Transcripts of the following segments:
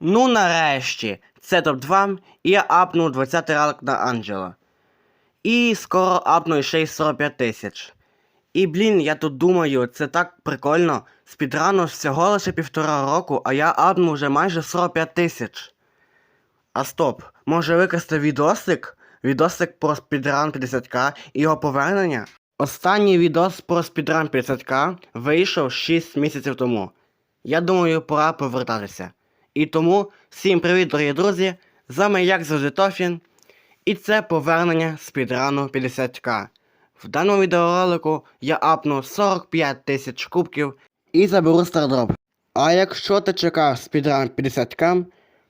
Ну нарешті, це топ-2, і я апнув 20 ранг на Анджела. І скоро апну ще й 45 тисяч. І блін, я тут думаю, це так прикольно. Спідрану всього лише півтора року, а я апнув вже майже 45 тисяч. А стоп, може викласти відосик? Відосик про спідран 50к і його повернення? Останній відос про спідран 50к вийшов 6 місяців тому. Я думаю, пора повертатися. І тому всім привіт, дорогі друзі! З вами як завжди Тофін. І це повернення спідрану 50к. В даному відеоролику я апну 45 тисяч кубків і заберу стардроп. А якщо ти чекав спідран 50к,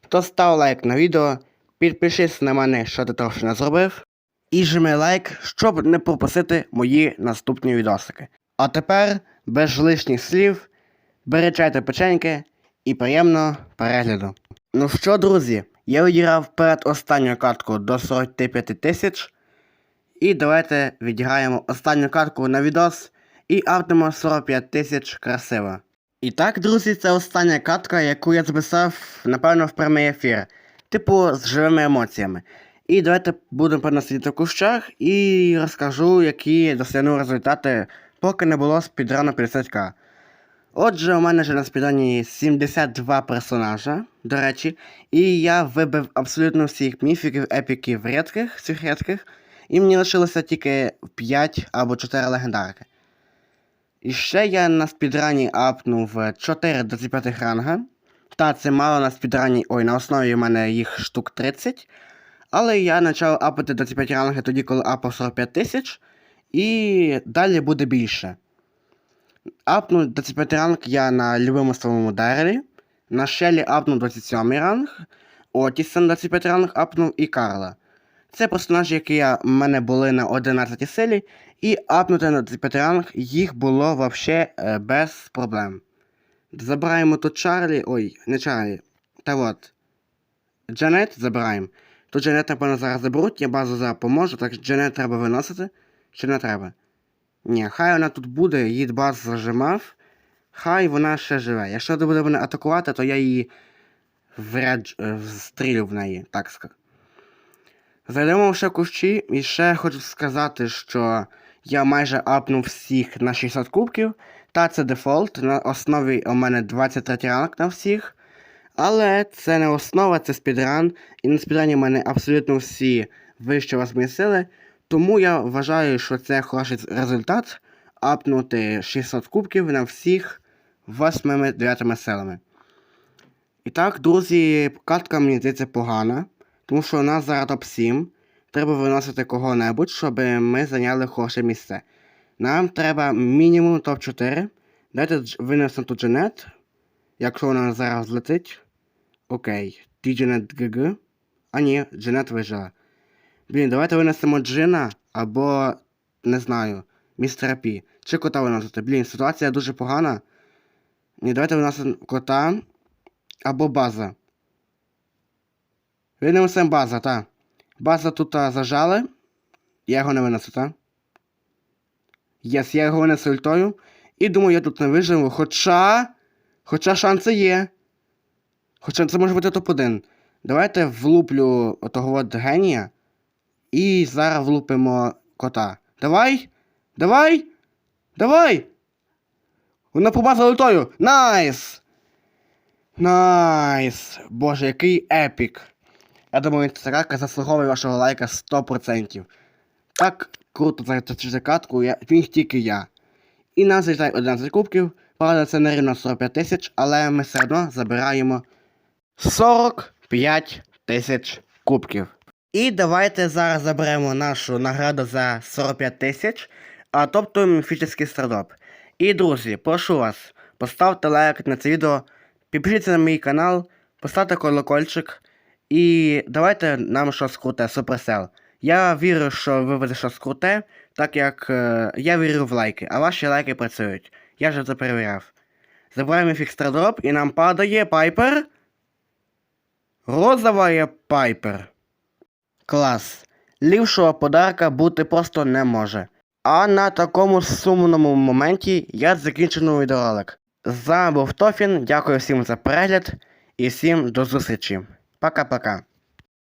то став лайк на відео, підпишись на мене, що ти трохи не зробив, і жми лайк, щоб не пропустити мої наступні відосики. А тепер, без лишніх слів, беречайте печеньки і приємного перегляду. Ну що, друзі, я відіграв перед останню катку до 45 тисяч. І давайте відіграємо останню катку на відос і апнемо 45 тисяч красиво. І так, друзі, це остання катка, яку я записав, напевно, в прямий ефір. Типу, з живими емоціями. І давайте будемо переносити в кущах і розкажу, які досягнув результати, поки не було з спідрану 50к. Отже, у мене вже на спідані 72 персонажа, до речі, і я вибив абсолютно всіх міфіків, епіків рідких, цих рідких, і мені лишилося тільки 5 або 4 легендарки. І ще я на спідрані апнув 4 25 ранга. Та це мало на спідрані, ой, на основі у мене їх штук 30. Але я почав апати 25 ранги тоді, коли апав 45 тисяч. І далі буде більше. Апнув 25 ранг я на любому своєму дереві. На Шелі апнув 27 ранг. Отісон 25 ранг апнув і Карла. Це персонажі, які в мене були на 11 силі, і апнути на 25 ранг їх було вообще е, без проблем. Забираємо тут Чарлі. Ой, не Чарлі. Та от. Джанет забираємо. Тут Джанет, напевно, зараз заберуть, я базу зараз поможу, так Джанет треба виносити. Чи не треба? Ні, хай вона тут буде, її баз зажимав. Хай вона ще живе. Якщо не буде мене атакувати, то я її вряд... е, встрілю в неї, так сказати. Зайдемо ще кущі, і ще хочу сказати, що я майже апнув всіх на 60 кубків. Та це дефолт. На основі у мене 23 ранг на всіх. Але це не основа, це спідран. І на спідрані у мене абсолютно всі вищі восьмі сили. Тому я вважаю, що це хороший результат апнути 600 кубків на всіх 8-9 силами. І так, друзі, картка мені здається погана, тому що у нас зараз топ-7. Треба виносити кого-небудь, щоб ми зайняли хороше місце. Нам треба мінімум топ-4. Дайте винесемо тут Джанет. Якщо вона зараз злетить. Окей. Ті Джанет ГГ. А ні, Джанет вижила. Блін, давайте винесемо Джина або, не знаю, містера Пі. Чи кота виносити. Блін, ситуація дуже погана. Ні, давайте виносимо кота або база. Винесемо база, так. База тут а, зажали. Я його не винесу, так? Єс, я його винесу ультою. І думаю, я тут не виживу. Хоча. Хоча шанси є. Хоча це може бути топ-1. Давайте влуплю отого от генія. І зараз влупимо кота. Давай! Давай! Давай! Вона побазила ультою! Найс! Найс! Боже, який епік! Я думаю, ця катка заслуговує вашого лайка 100%. Так круто за катку, я, міг тільки я. І нас залітає 11 кубків. Правда, це не рівно 45 тисяч, але ми все одно забираємо 45 тисяч кубків. І давайте зараз заберемо нашу награду за 45 тисяч, а тобто міфічний стардоп. І друзі, прошу вас, поставте лайк на це відео, підпишіться на мій канал, поставте колокольчик і давайте нам щось круте, Supercell. Я вірю, що ви буде щось круте, так як е, я вірю в лайки, а ваші лайки працюють. Я вже це перевіряв. Забираємо фікстрадроп і нам падає пайпер. Розовая пайпер. Клас. Лівшого подарка бути просто не може. А на такому сумному моменті я закінчую відеоролик. З вами був Тофін, дякую всім за перегляд. І всім до зустрічі. Пока-пока.